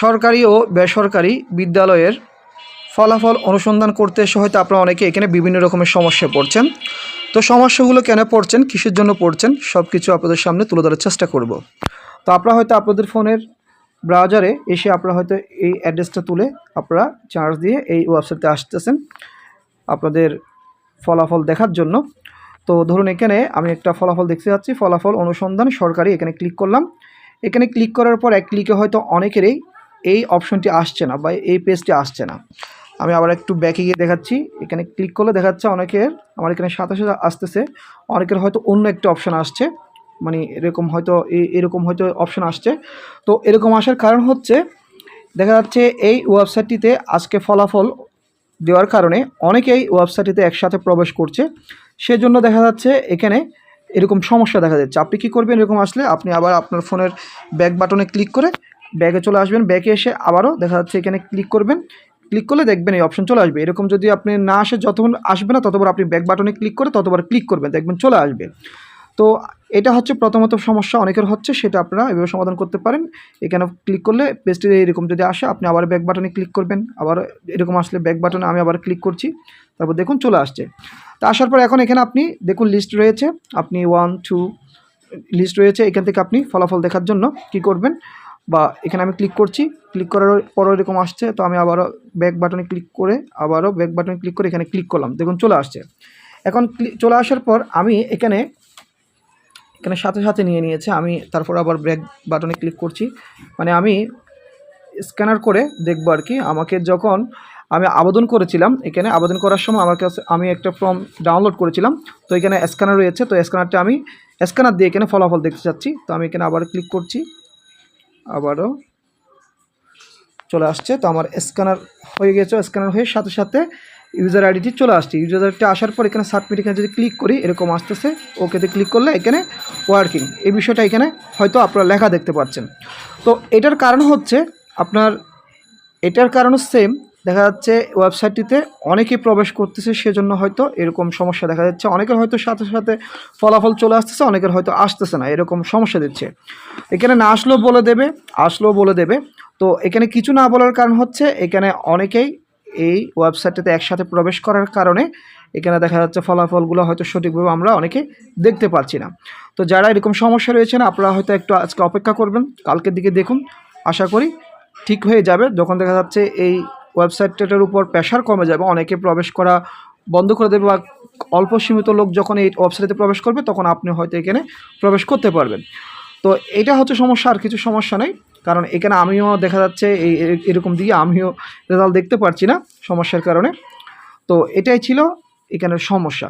সরকারি ও বেসরকারি বিদ্যালয়ের ফলাফল অনুসন্ধান করতে এসে হয়তো আপনারা অনেকে এখানে বিভিন্ন রকমের সমস্যায় পড়ছেন। তো সমস্যাগুলো কেন পড়ছেন, কিসের জন্য পড়ছেন সব কিছু আপনাদের সামনে তুলে ধরার চেষ্টা করব। তো আপনারা হয়তো আপনাদের ফোনের ব্রাউজারে এসে আপনারা হয়তো এই অ্যাড্রেসটা তুলে আপনারা চার্জ দিয়ে এই ওয়েবসাইটে আসতেছেন আপনাদের ফলাফল দেখার জন্য। তো ধরুন এখানে আমি একটা ফলাফল দেখতে যাচ্ছি, ফলাফল অনুসন্ধান সরকারি এখানে ক্লিক করলাম। এখানে ক্লিক করার পর এক ক্লিকে হয়তো অনেকেরই এই অপশনটি আসছে না বা এই পেজটি আসছে না। আমি আবার একটু ব্যাকে গিয়ে দেখাচ্ছি। এখানে ক্লিক করলে দেখাচ্ছে অনেকের, আমার এখানে সাথে আসতেছে। অনেকের হয়তো অন্য একটা অপশন আসছে। মানে এরকম হয়তো এরকম হয়তো অপশন আসছে। তো এরকম আসার কারণ হচ্ছে, দেখা যাচ্ছে এই ওয়েবসাইটটিতে আজকে ফলাফল দেওয়ার কারণে অনেকেই ওয়েবসাইটটিতে একসাথে প্রবেশ করছে। সেজন্য দেখা যাচ্ছে এখানে এরকম সমস্যা দেখা যাচ্ছে। আপনি কি করবেন এরকম আসলে আপনি আবার আপনার ফোনের ব্যাক বাটনে ক্লিক করে ব্যাগে চলে আসবেন ব্যাকে এসে আবারও দেখা যাচ্ছে এখানে ক্লিক করবেন। ক্লিক করলে দেখবেন এই অপশন চলে আসবে। এরকম যদি আপনি না আসে, যতক্ষণ আসবে না, ততবার আপনি ব্যাক বাটনে ক্লিক করে ততবার ক্লিক করবেন, দেখবেন চলে আসবে। তো এটা হচ্ছে প্রথমত সমস্যা, অনেকের হচ্ছে সেটা আপনারা এভাবে সমাধান করতে পারেন। এখানে ক্লিক করলে পেজটি এরকম যদি আসে, আপনি আবার ব্যাক বাটনে ক্লিক করবেন। আবার এরকম আসলে ব্যাক বাটনে আমি আবার ক্লিক করছি। তারপর দেখুন চলে আসছে। তো আসার পর এখন এখানে আপনি দেখুন লিস্ট রয়েছে। আপনি ওয়ান টু লিস্ট রয়েছে। এখান থেকে আপনি ফলাফল দেখার জন্য কি করবেন? বা এখানে আমি ক্লিক করছি ক্লিক করার পর এরকম আসছে, তো আমি আবারও ব্যাক বাটনে ক্লিক করে আবারও ব্যাক বাটনে ক্লিক করে এখানে ক্লিক করলাম। দেখুন, চলে আসছে। এখন চলে আসার পর আমি এখানে এখানে সাথে সাথে নিয়ে নিয়েছে, আমি তারপর আবার ব্যাক বাটনে ক্লিক করছি। মানে আমি স্ক্যানার করে দেখব আর কি, আমাকে যখন আমি আবেদন করেছিলাম, এখানে আবেদন করার সময় আমার কাছে, আমি একটা ফর্ম ডাউনলোড করেছিলাম, তো এখানে স্ক্যানার রয়েছে, তো স্ক্যানারটা আমি স্ক্যানার দিয়ে এখানে ফলাফল দেখতে চাচ্ছি, তো আমি এখানে আবার ক্লিক করছি। আবারও চলে আসছে। তো আমার স্ক্যানার হয়ে গেছে স্ক্যানার হয়ে সাথে সাথে ইউজার আইডিটি চলে আসছে। ইউজার আইডিটি আসার পর এখানে সাবমিট এখানে যদি ক্লিক করি, এরকম আসতেছে। ওকেতে ক্লিক করলে এখানে ওয়ার্কিং এই বিষয়টা এখানে হয়তো আপনারা লেখা দেখতে পাচ্ছেন। তো এটার কারণ হচ্ছে আপনার, এটার কারণ সেম দেখা যাচ্ছে ওয়েবসাইটটিতে অনেকেই প্রবেশ করতেছে, সেজন্য হয়তো এরকম সমস্যা দেখা যাচ্ছে। অনেকের হয়তো সাথে সাথে ফলাফল চলে আসতেছে, অনেকের হয়তো আসতেছে না, এরকম সমস্যা দিচ্ছে। এখানে না আসলেও বলে দেবে, আসলেও বলে দেবে। তো এখানে কিছু না বলার কারণ হচ্ছে, এখানে অনেকেই এই ওয়েবসাইটটিতে একসাথে প্রবেশ করার কারণে এখানে দেখা যাচ্ছে ফলাফলগুলো হয়তো সঠিকভাবে আমরা অনেকে দেখতে পাচ্ছি না। তো যারা এরকম সমস্যা রয়েছে না আপনারা হয়তো একটু আজকে অপেক্ষা করবেন, কালকের দিকে দেখুন। আশা করি ঠিক হয়ে যাবে। যখন দেখা যাচ্ছে এই ওয়েবসাইটটার উপর প্রেশার কমে যাবে অনেকে প্রবেশ করা বন্ধ করে দেবে বা অল্প সীমিত লোক যখন এই ওয়েবসাইটে প্রবেশ করবে, তখন আপনি হয়তো এখানে প্রবেশ করতে পারবেন। তো এটা হচ্ছে সমস্যা, আর কিছু সমস্যা নেই। কারণ এখানে আমিও দেখা যাচ্ছে এই এরকম দিকে আমিও রেজাল্ট দেখতে পারছি না সমস্যার কারণে। তো এটাই ছিল এখানের সমস্যা।